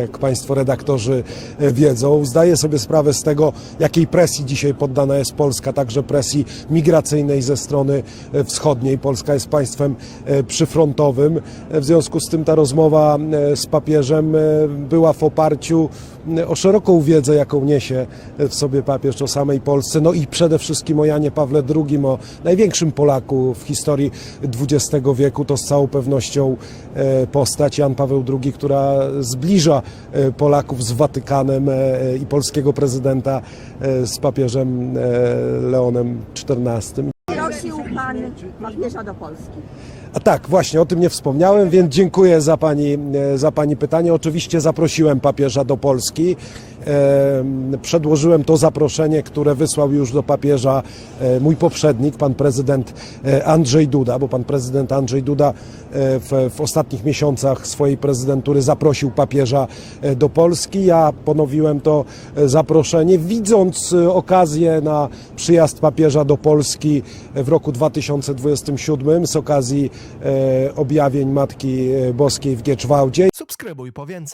Jak Państwo redaktorzy e, wiedzą, zdaję sobie sprawę z tego, jakiej presji dzisiaj poddana jest Polska, także presji migracyjnej ze strony e, wschodniej. Polska jest państwem e, przyfrontowym. W związku z tym ta rozmowa z papieżem była w oparciu o szeroką wiedzę, jaką niesie w sobie papież o samej Polsce, no i przede wszystkim o Janie Pawle II, o największym Polaku w historii XX wieku. To z całą pewnością postać Jan Paweł II, która zbliża Polaków z Watykanem e, i polskiego prezydenta e, z papieżem e, Leonem XIV. Prosił pan papieża do Polski. A tak, właśnie o tym nie wspomniałem, więc dziękuję za pani, e, za pani pytanie. Oczywiście zaprosiłem papieża do Polski. Przedłożyłem to zaproszenie, które wysłał już do papieża e, mój poprzednik, pan prezydent e, Andrzej Duda, bo pan prezydent Andrzej Duda e, w, w ostatnich miesiącach swojej prezydentury zaprosił papieża do Polski. Ja ponowiłem to zaproszenie, widząc okazję na przyjazd papieża do Polski w roku 2027 z okazji objawień Matki Boskiej w Gieczwałdzie. Subskrybuj po więcej.